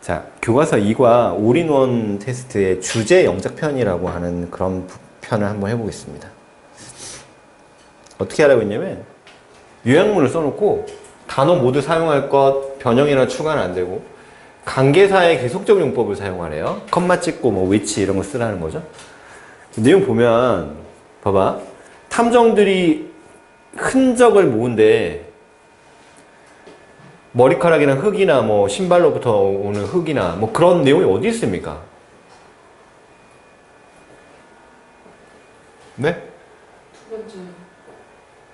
자, 교과서 2과 올인원 테스트의 주제 영작편이라고 하는 그런 부- 편을 한번 해보겠습니다. 어떻게 하라고 했냐면, 요약문을 써놓고, 단어 모두 사용할 것, 변형이나 추가는 안 되고, 관계사의 계속적 용법을 사용하래요. 컴마 찍고 뭐 위치 이런 거 쓰라는 거죠. 내용 보면, 봐봐. 탐정들이 흔적을 모은데, 머리카락이나 흙이나 뭐 신발로부터 오는 흙이나 뭐 그런 내용이 어디 있습니까? 네?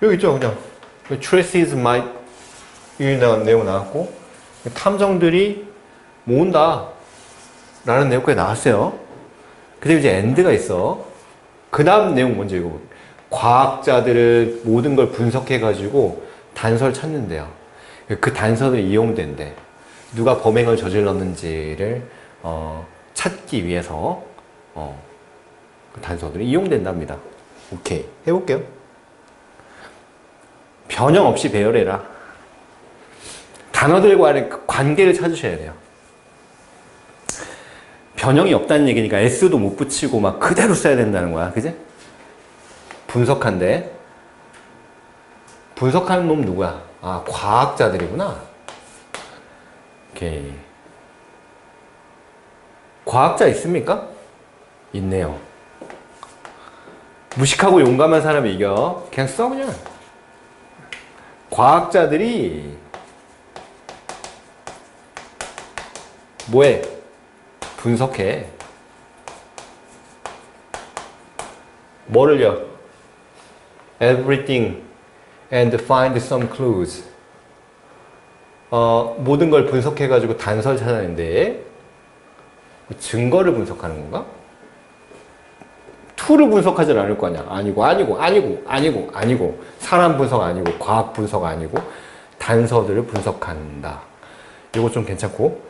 여기 있죠, 그냥. Traces might 이 내용 나왔고 탐정들이 모은다 라는 내용까지 나왔어요. 근데 이제 엔드가 있어. 그 다음 내용 먼저 읽어볼게요. 과학자들은 모든 걸 분석해 가지고 단서를 찾는데요. 그 단서를 이용된대. 누가 범행을 저질렀는지를 어, 찾기 위해서 어, 그 단서들이 이용된답니다. 오케이. 해볼게요. 변형 없이 배열해라. 단어들과의 그 관계를 찾으셔야 돼요. 변형이 없다는 얘기니까 S도 못 붙이고 막 그대로 써야 된다는 거야. 그지? 분석한데. 분석하는 놈 누구야? 아, 과학자들이구나. 오케이. 과학자 있습니까? 있네요. 무식하고 용감한 사람이 이겨. 그냥 써, 그냥. 과학자들이 뭐해? 분석해. 뭐를요? Everything and find some clues. 어, 모든 걸 분석해가지고 단서를 찾아내는데 증거를 분석하는 건가? 툴을 분석하진 않을 거 아니야. 아니고, 아니고, 아니고, 아니고, 아니고. 사람 분석 아니고, 과학 분석 아니고, 단서들을 분석한다. 이거 좀 괜찮고.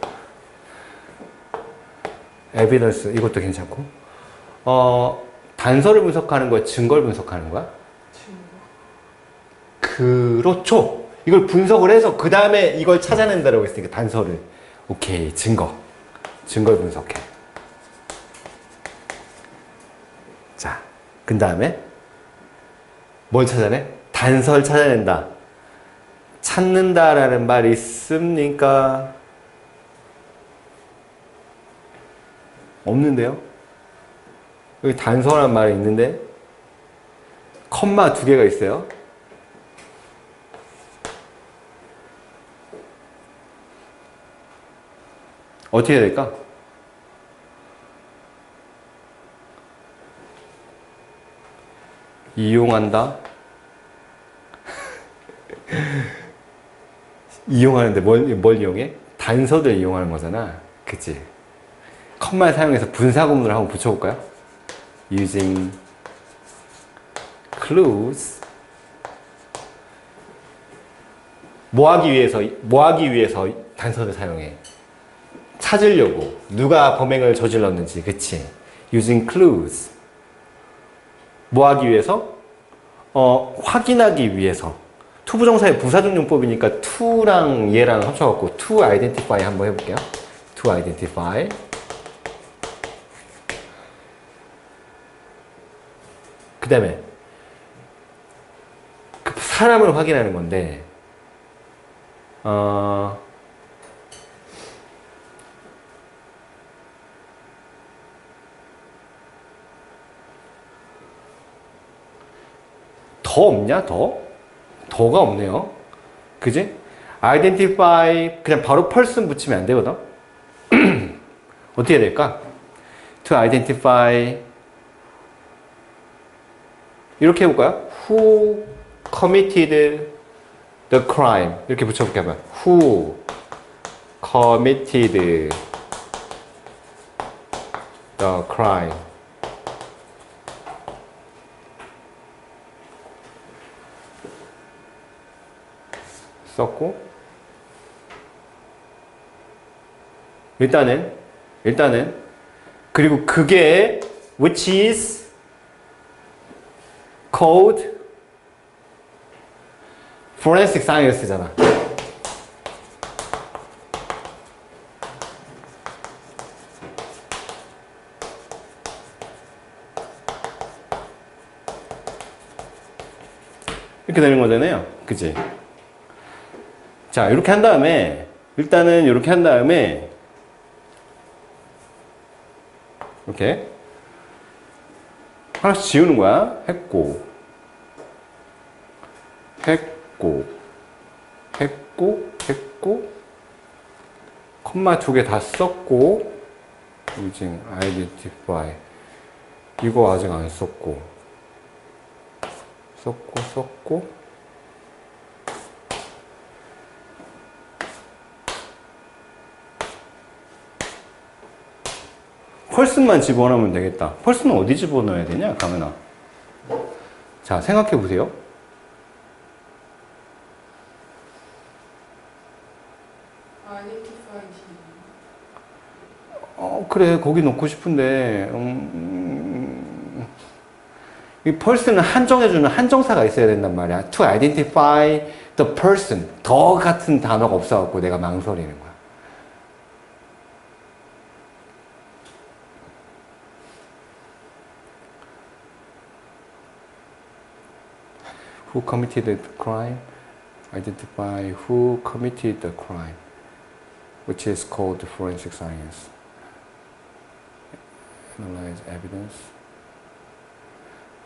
에비던스, 이것도 괜찮고. 어, 단서를 분석하는 거야? 증거를 분석하는 거야? 그렇죠. 이걸 분석을 해서 그 다음에 이걸 찾아낸다라고 했으니까 단서를. 오케이, 증거. 증거를 분석해. 자, 그 다음에 뭘 찾아내? 단서를 찾아낸다. 찾는다라는 말 있습니까? 없는데요? 여기 단서라는 말이 있는데 컴마 두 개가 있어요. 어떻게 해야 될까? 이용한다. 이용하는데 뭘, 뭘 이용해? 단서들 이용하는 거잖아. 그치? 컴마 사용해서 분사 구문을 한번 붙여볼까요? using clues 뭐 하기 위해서 뭐 하기 위해서 단서를 사용해 찾으려고 누가 범행을 저질렀는지 그치? Using clues. 뭐 하기 위해서? 어 확인하기 위해서. 투부정사의 부사적 용법이니까 to랑 얘랑 합쳐갖고 to identify 한번 해볼게요. to identify. 그 다음에 그 사람을 확인하는 건데 어, 더 없냐 더? 더가 없네요 그지? identify 그냥 바로 person 붙이면 안 되거든 어떻게 될까? to identify 이렇게 해볼까요? Who committed the crime? 이렇게 붙여볼게요. 한번. Who committed the crime? 썼고 일단은 일단은 그리고 그게 which is called forensic science잖아. 이렇게 되는 거잖아요. 그치? 자, 이렇게 한 다음에, 일단은 이렇게 한 다음에, 이렇게. 하나씩 지우는 거야. 했고, 했고, 했고, 했고, 컴마 두 개 다 썼고, using identify. 이거 아직 안 썼고, 썼고, 썼고, 펄슨만 집어넣으면 되겠다. 펄슨은 어디 집어넣어야 되냐, 가면아? 자, 생각해 보세요. 어, 그래, 거기 넣고 싶은데, 음, 이 펄슨은 한정해주는 한정사가 있어야 된단 말이야. To identify the person. 더 같은 단어가 없어갖고 내가 망설이는 거야. Who committed the crime? Identify who committed the crime, which is called forensic science. Analyze evidence.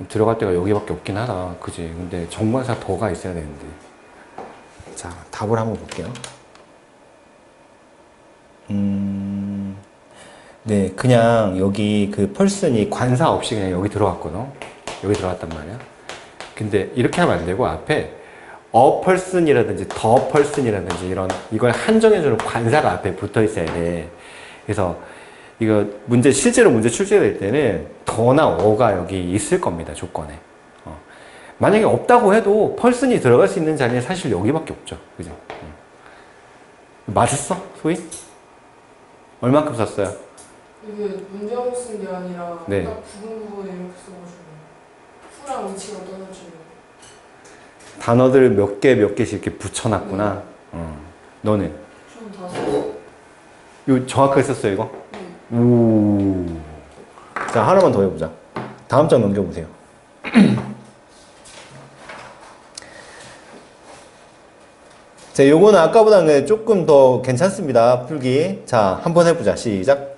들어갈 데가 여기밖에 없긴 하다. 그지? 근데 정관사 더가 있어야 되는데. 자, 답을 한번 볼게요. 음, 네, 그냥 여기 그 펄슨이 관사 없이 그냥 여기 들어갔거든. 여기 들어갔단 말이야. 근데 이렇게 하면 안 되고 앞에 어 펄슨이라든지 더 펄슨이라든지 이런 이걸 한정해주는 관사가 앞에 붙어 있어야 돼. 그래서 이거 문제 실제로 문제 출제될 때는 더나 어가 여기 있을 겁니다 조건에. 어. 만약에 없다고 해도 펄슨이 들어갈 수 있는 자리는 사실 여기밖에 없죠. 그죠? 음. 맞았어, 소희? 얼만큼 썼어요? 이게 문제로 쓴게 아니라 네. 딱 부분 부분에 이렇게 써가지고 후랑 위치가 떨어지고 단어들 몇개 몇 개씩 이렇게 붙여놨구나. 어. 너는? 좀 다섯. 이거 정확하게 썼어요 이거? 네. 오. 자, 하나만 더 해보자. 다음 장 넘겨보세요. 자, 요거는 아까보다는 조금 더 괜찮습니다. 풀기. 자, 한번 해보자. 시작.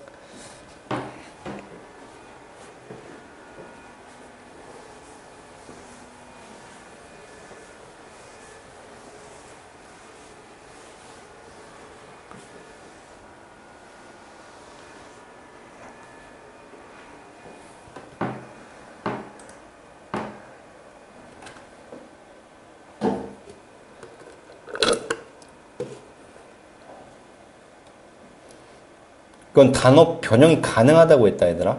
그건 단어 변형이 가능하다고 했다, 얘들아.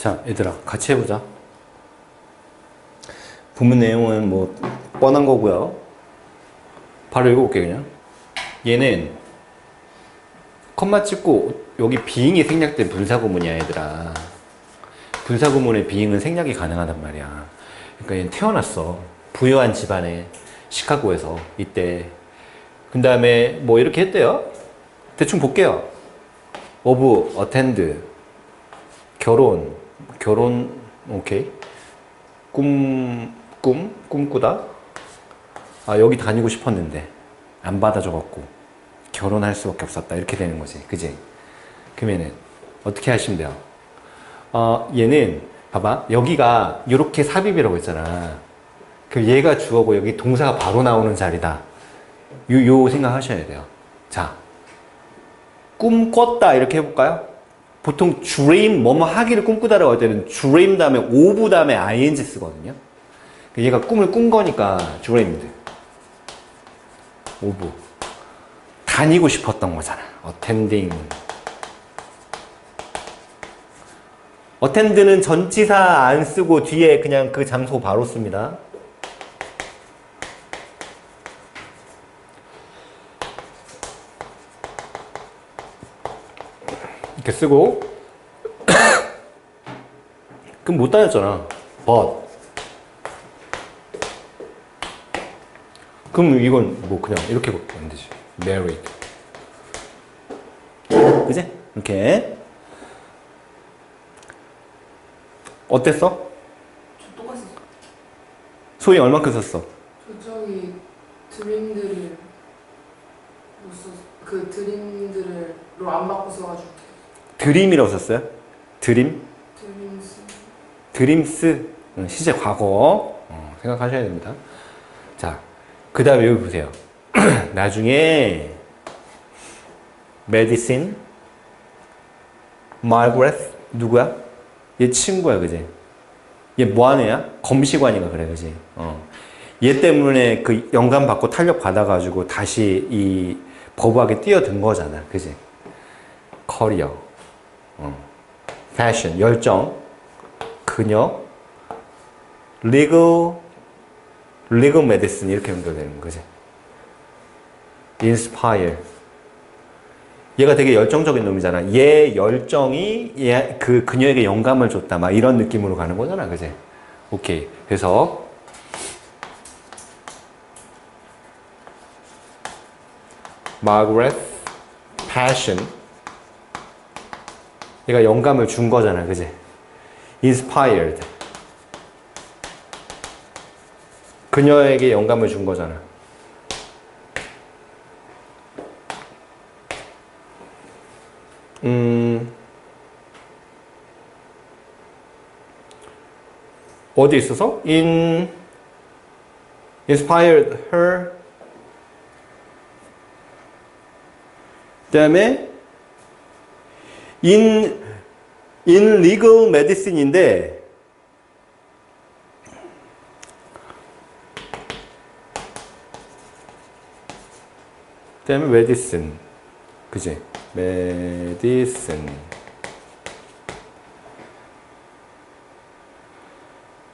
자, 얘들아, 같이 해보자. 부문 내용은 뭐 뻔한 거고요. 바로 읽어볼게 그냥. 얘는 컴마 찍고 여기 비잉이 생략된 분사구문이야 얘들아. 분사구문의 비잉은 생략이 가능하단 말이야. 그러니까 얘는 태어났어. 부유한 집안에 시카고에서 이때. 그 다음에 뭐 이렇게 했대요. 대충 볼게요. of attend 결혼 결혼 오케이. 꿈 꿈 꿈꾸다? 아 여기 다니고 싶었는데. 안 받아줘 갖고 결혼할 수밖에 없었다. 이렇게 되는 거지. 그지? 그러면은 어떻게 하시면 돼요? 어 얘는 봐봐. 여기가 이렇게 삽입이라고 했잖아. 그 얘가 주어고 여기 동사가 바로 나오는 자리다. 요, 요 생각하셔야 돼요. 자 꿈꿨다. 이렇게 해볼까요? 보통 dream 뭐뭐 하기를 꿈꾸다라고 할 때는 dream 다음에 of 다음에 ing 쓰거든요. 얘가 꿈을 꾼 거니까 dreamed. of. 다니고 싶었던 거잖아. attending. attend는 전치사 안 쓰고 뒤에 그냥 그 장소 바로 씁니다. 이렇게 쓰고. 그럼 못 다녔잖아. But. 그럼 이건 뭐 그냥 이렇게 하면 되지. Married. 그지? 이렇게 어땠어? 저 똑같이 소희 얼마큼 썼어? 저 저기 드림들을 못써그 드림들을로 안 바꿔 써가지고 드림이라고 썼어요? 드림? 드림스 드림스 응, 시제 과거 어, 생각하셔야 됩니다. 자, 그 다음에 여기 보세요. 나중에 메디신 마르그레스 누구야? 얘 친구야, 그지? 얘 뭐하는 애야? 검시관이가 그래, 그지? 어. 얘 때문에 그 영감 받고 탄력 받아가지고 다시 이 법학에 뛰어든 거잖아, 그지? 커리어, 어. 패션, 열정, 그녀, legal, legal medicine 이렇게 연결되는 거지. inspire. 얘가 되게 열정적인 놈이잖아. 얘 열정이 얘 그 그녀에게 영감을 줬다. 막 이런 느낌으로 가는 거잖아. 그지? 오케이. 그래서 Margaret passion 얘가 영감을 준 거잖아. 그지? inspired. 그녀에게 영감을 준 거잖아. 음, 어디 있어서? in, inspired her. 그 다음에, in, in legal medicine인데, 그 다음에 medicine. 그지? medicine.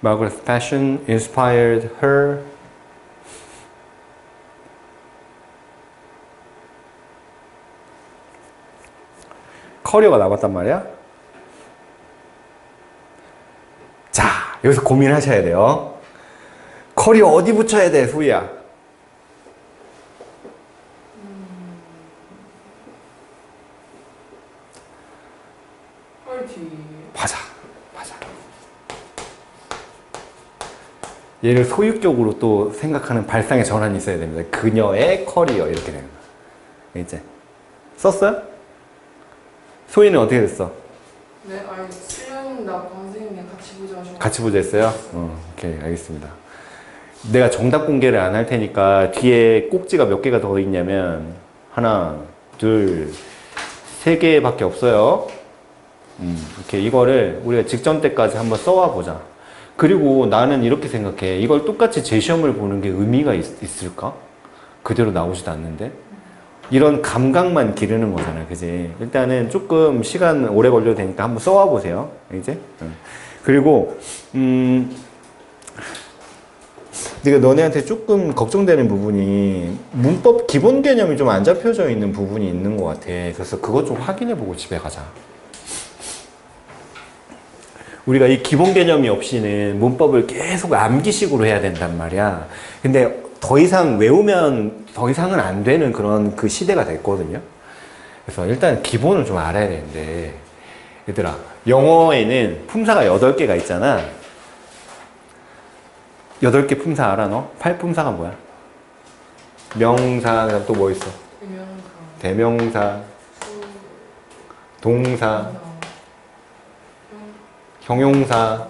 Margaret's passion inspired her. 커리어가 남았단 말이야. 자, 여기서 고민하셔야 돼요. 커리어 어디 붙여야 돼, 뒤에 맞아, 맞아. 얘를 소유격으로 또 생각하는 발상의 전환이 있어야 됩니다. 그녀의 커리어 이렇게 되는 거야. 이제 썼어요? 소희는 어떻게 됐어? 네 아니 수련이나 선생님이 같이 보자 같이 보자 했어요? 어, 오케이, 알겠습니다. 내가 정답 공개를 안 할 테니까 뒤에 꼭지가 몇 개가 더 있냐면 하나, 둘, 세 개밖에 없어요. 음, 이렇게 이거를 우리가 직전 때까지 한번 써와 보자. 그리고 나는 이렇게 생각해. 이걸 똑같이 재시험을 보는 게 의미가 있, 을까 그대로 나오지도 않는데. 이런 감각만 기르는 거잖아, 그지? 일단은 조금 시간 오래 걸려도 되니까 한번 써와 보세요, 이제. 응. 그리고 음, 내가 너네한테 조금 걱정되는 부분이 문법 기본 개념이 좀 안 잡혀져 있는 부분이 있는 것 같아. 그래서 그것 좀 확인해보고 집에 가자. 우리가 이 기본 개념이 없이는 문법을 계속 암기식으로 해야 된단 말이야. 근데 더 이상 외우면 더 이상은 안 되는 그런 그 시대가 됐거든요. 그래서 일단 기본을 좀 알아야 되는데, 얘들아, 영어에는 품사가 8개가 있잖아. 8개 품사 알아, 너? 8품사가 뭐야? 명사, 또뭐 있어? 대명사, 동사, 형, 형용사,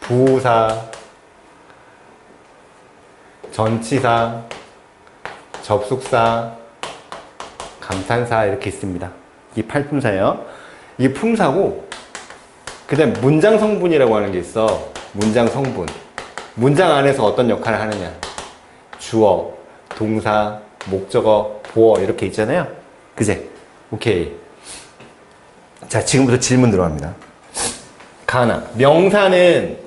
부사, 전치사, 접속사, 감탄사 이렇게 있습니다. 이 팔품사예요. 이 품사고 그 다음 문장 성분이라고 하는 게 있어. 문장 성분. 문장 안에서 어떤 역할을 하느냐. 주어, 동사, 목적어, 보어 이렇게 있잖아요. 그제? 오케이. 자, 지금부터 질문 들어갑니다. 가나. 명사는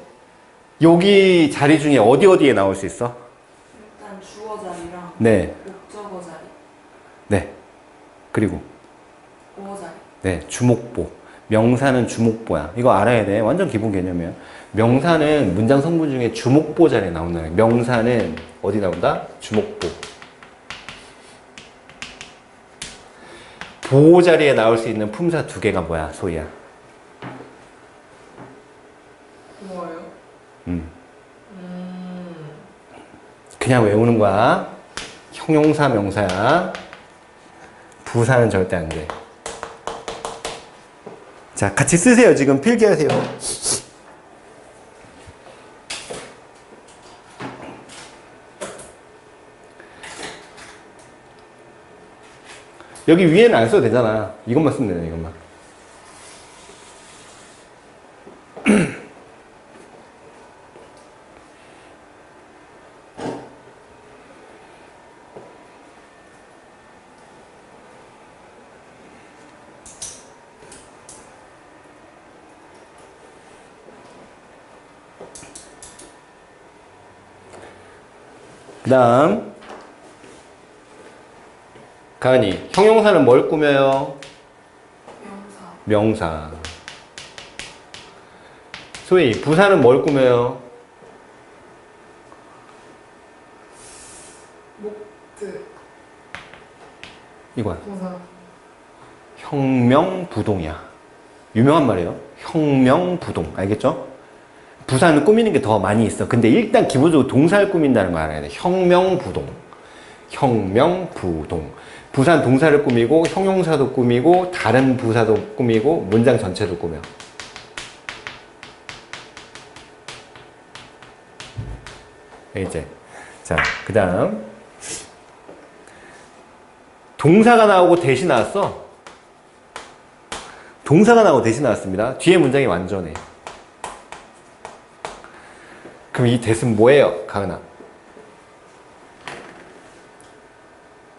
여기 자리 중에 어디 어디에 나올 수 있어? 일단 주어 자리랑 네, 목적어 자리, 네. 그리고. 네, 주목보. 명사는 주목보야. 이거 알아야 돼. 완전 기본 개념이야. 명사는 문장 성분 중에 주목보 자리에 나온다. 명사는 어디 나온다? 주목보. 보호 자리에 나올 수 있는 품사 두 개가 뭐야, 소희야? 뭐예요? 음. 음, 그냥 외우는 거야. 형용사, 명사야. 부사는 절대 안 돼. 자, 같이 쓰세요. 지금 필기하세요. 여기 위에는 안 써도 되잖아. 이것만 쓰면 되네, 이것만. 다음. 가은이, 형용사는 뭘 꾸며요? 명사, 명사. 소희, 부사는 뭘 꾸며요? 목그, 이거야. 동사, 혁명부동이야. 유명한 말이에요. 혁명부동. 알겠죠? 부사는 꾸미는 게 더 많이 있어. 근데 일단 기본적으로 동사를 꾸민다는 거 알아야 돼. 혁명부동. 혁명부동. 부사는 동사를 꾸미고, 형용사도 꾸미고, 다른 부사도 꾸미고, 문장 전체도 꾸며. 이제. 자, 그 다음. 동사가 나오고 대신 나왔어. 동사가 나오고 대신 나왔습니다. 뒤에 문장이 완전해. 그럼 이 대신 뭐예요, 가은아?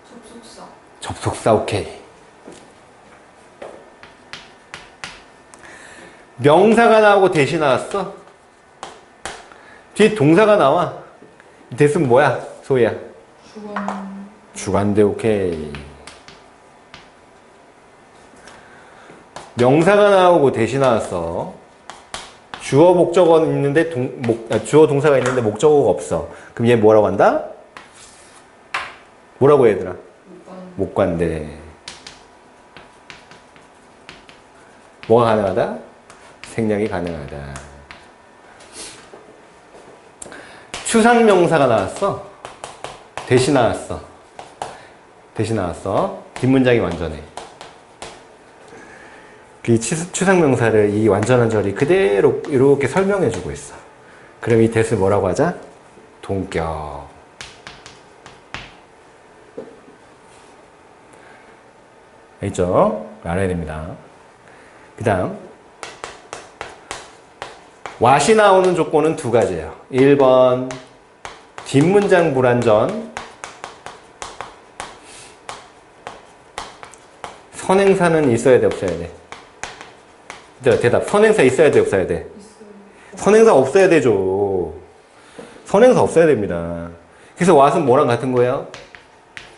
접속사, 접속사 오케이. 명사가 나오고 대신 나왔어. 뒤에 동사가 나와. 이 대신 뭐야, 소희야? 주관, 주관대 오케이. 명사가 나오고 대신 나왔어. 주어 목적어는 있는데 동, 목, 아, 주어 동사가 있는데 목적어가 없어. 그럼 얘 뭐라고 한다? 뭐라고 해, 얘들아? 목관, 목관대. 뭐가 가능하다? 생략이 가능하다. 추상명사가 나왔어. 대신 나왔어. 대신 나왔어. 뒷문장이 완전해. 이 치- 추상명사를 이 완전한 절이 그대로 이렇게 설명해주고 있어. 그럼 이 대을 뭐라고 하자? 동격. 알죠? 알아야 됩니다. 그 다음. 왓이 나오는 조건은 두 가지예요. 1번, 뒷문장 불완전. 선행사는 있어야 돼, 없어야 돼? 얘들아, 대답. 선행사 있어야 돼, 없어야 돼? 선행사 없어야 되죠. 선행사 없어야 됩니다. 그래서 왓은 뭐랑 같은 거예요?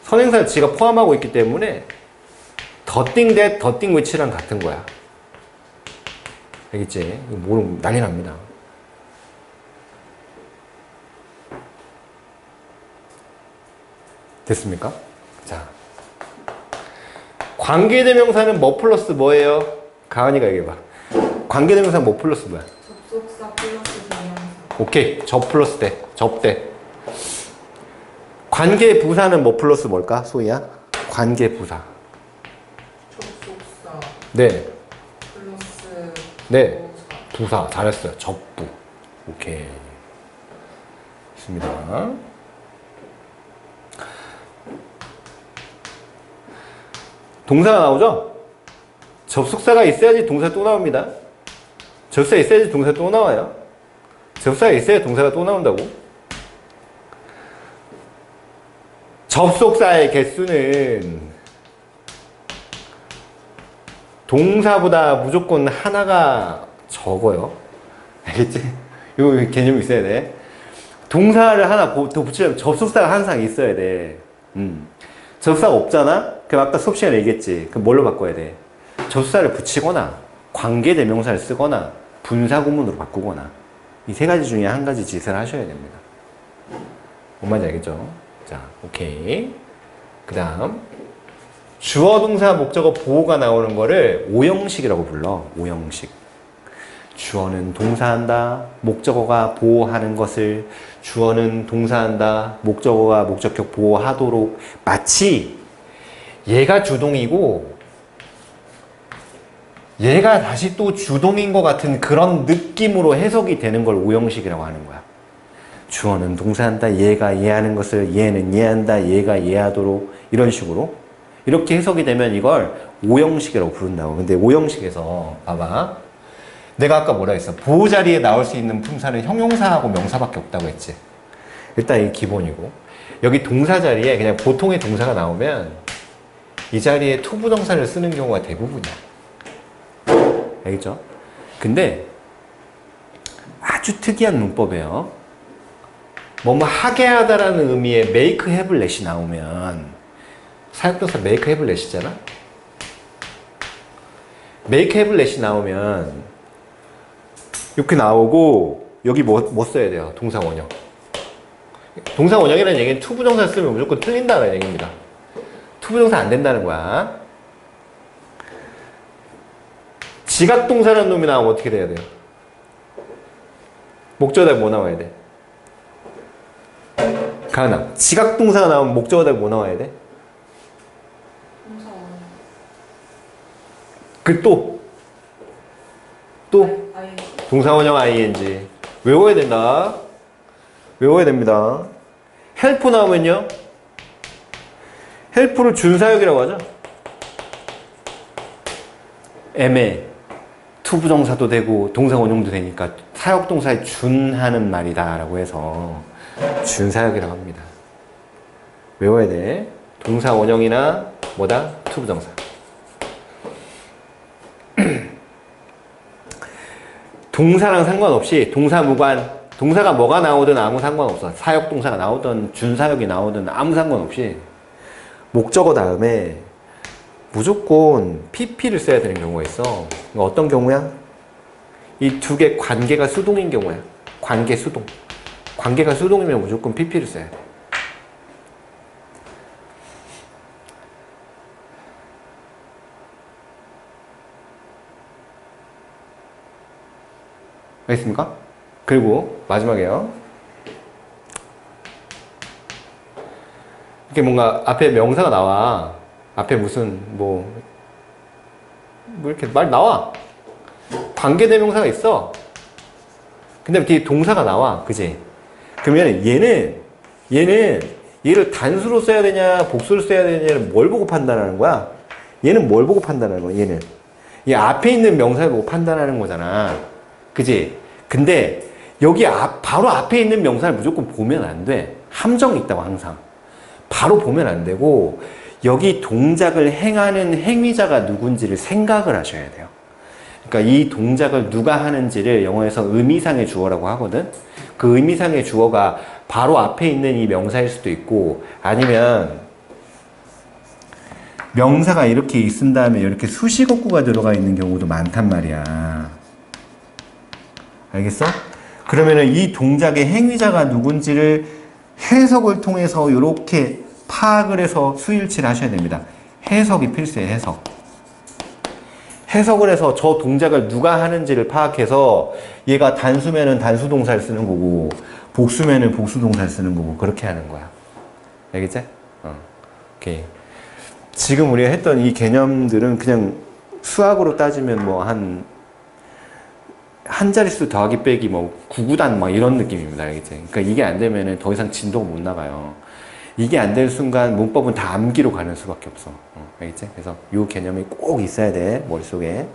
선행사를 지가 포함하고 있기 때문에 더띵 대 더띵 위치랑 같은 거야. 알겠지? 모르면 난리 납니다. 됐습니까? 자. 관계대명사는 뭐 플러스 뭐예요? 가은이가 얘기해봐. 관계대명사 뭐 플러스 뭐야? 접속사 플러스 대명사. 오케이. 접 플러스 대. 접대. 관계 부사는 뭐 플러스 뭘까? 소희야? 관계 부사. 접속사 네. 플러스 네. 부사. 부사. 잘했어요. 접부. 오케이. 좋습니다. 동사가 나오죠? 접속사가 있어야지 동사 또 나옵니다. 접속사 있어야지 동사 또 나와요. 접속사가 있어야 동사가 또 나온다고. 접속사의 개수는 동사보다 무조건 하나가 적어요. 알겠지? 요 개념이 있어야 돼. 동사를 하나 보- 더 붙이려면 접속사가 항상 있어야 돼. 음. 접속사가 없잖아? 그럼 아까 수업 시간에 얘기했지. 그럼 뭘로 바꿔야 돼? 접속사를 붙이거나, 관계대명사를 쓰거나, 분사구문으로 바꾸거나, 이 세 가지 중에 한 가지 짓을 하셔야 됩니다. 뭔 말인지 알겠죠? 자, 오케이. 그 다음. 주어, 동사, 목적어, 보호가 나오는 거를 오형식이라고 불러. 오형식. 주어는 동사한다. 목적어가 보호하는 것을 주어는 동사한다. 목적어가 목적격 보호하도록 마치 얘가 주동이고 얘가 다시 또 주동인 것 같은 그런 느낌으로 해석이 되는 걸 오형식이라고 하는 거야. 주어는 동사한다. 얘가 이해하는 것을 얘는 이해한다. 얘가 이해하도록 이런 식으로 이렇게 해석이 되면 이걸 오형식이라고 부른다고. 근데 오형식에서 봐봐. 내가 아까 뭐라 했어? 보호 자리에 나올 수 있는 품사는 형용사하고 명사밖에 없다고 했지. 일단 이게 기본이고 여기 동사 자리에 그냥 보통의 동사가 나오면 이 자리에 투부정사를 쓰는 경우가 대부분이야. 알겠죠? 근데 아주 특이한 문법이에요. 뭐뭐 하게 하다라는 의미의 make, have, let이 나오면 사역동사 make, have, let이잖아? make, have, let이 나오면 이렇게 나오고 여기 뭐, 뭐 써야 돼요? 동사 원형. 동사 원형이라는 얘기는 투부정사 쓰면 무조건 틀린다는 얘기입니다. 투부정사 안 된다는 거야. 지각동사라는 놈이 나오면 어떻게 돼야 돼요? 목적어다 뭐 나와야 돼? 가나. 지각동사가 나오면 목적어다 뭐 나와야 돼? 그 또. 또. 동사원형 ing. 외워야 된다. 외워야 됩니다. 헬프 나오면요. 헬프를 준사역이라고 하죠. 애매. 투부정사도 되고 동사원형도 되니까 사역동사에 준하는 말이다 라고 해서 준사역이라고 합니다. 외워야 돼. 동사원형이나 뭐다? 투부정사. 동사랑 상관없이 동사 무관 동사가 뭐가 나오든 아무 상관없어 사역 동사가 나오든 준사역이 나오든 아무 상관없이 목적어 다음에 무조건 pp를 써야 되는 경우가 있어 어떤 경우야? 이 두 개 관계가 수동인 경우야 관계 수동 관계가 수동이면 무조건 pp를 써야 돼 알겠습니까? 그리고 마지막에요. 이렇게 뭔가 앞에 명사가 나와. 앞에 무슨 뭐, 뭐 이렇게 말 나와. 관계대명사가 있어. 근데 뒤에 동사가 나와. 그지? 그러면 얘는, 얘는 얘를 단수로 써야 되냐, 복수로 써야 되냐를 뭘 보고 판단하는 거야? 얘는 뭘 보고 판단하는 거야, 얘는? 이 앞에 있는 명사를 보고 판단하는 거잖아. 그지? 근데 여기 앞, 바로 앞에 있는 명사를 무조건 보면 안 돼. 함정이 있다고 항상. 바로 보면 안 되고 여기 동작을 행하는 행위자가 누군지를 생각을 하셔야 돼요. 그러니까 이 동작을 누가 하는지를 영어에서 의미상의 주어라고 하거든. 그 의미상의 주어가 바로 앞에 있는 이 명사일 수도 있고 아니면 명사가 이렇게 있은 다음에 이렇게 수식어구가 들어가 있는 경우도 많단 말이야. 알겠어? 그러면은 이 동작의 행위자가 누군지를 해석을 통해서 이렇게 파악을 해서 수일치를 하셔야 됩니다. 해석이 필수예요, 해석. 해석을 해서 저 동작을 누가 하는지를 파악해서 얘가 단수면은 단수 동사를 쓰는 거고 복수면은 복수 동사를 쓰는 거고 그렇게 하는 거야. 알겠지? 어. 오케이. 지금 우리가 했던 이 개념들은 그냥 수학으로 따지면 뭐 한 한 자릿수 더하기 빼기 뭐 구구단 막 이런 느낌입니다. 알겠지? 그러니까 이게 안 되면은 더 이상 진도가 못 나가요. 이게 안 될 순간 문법은 다 암기로 가는 수밖에 없어. 어, 알겠지? 그래서 이 개념이 꼭 있어야 돼. 머릿속에.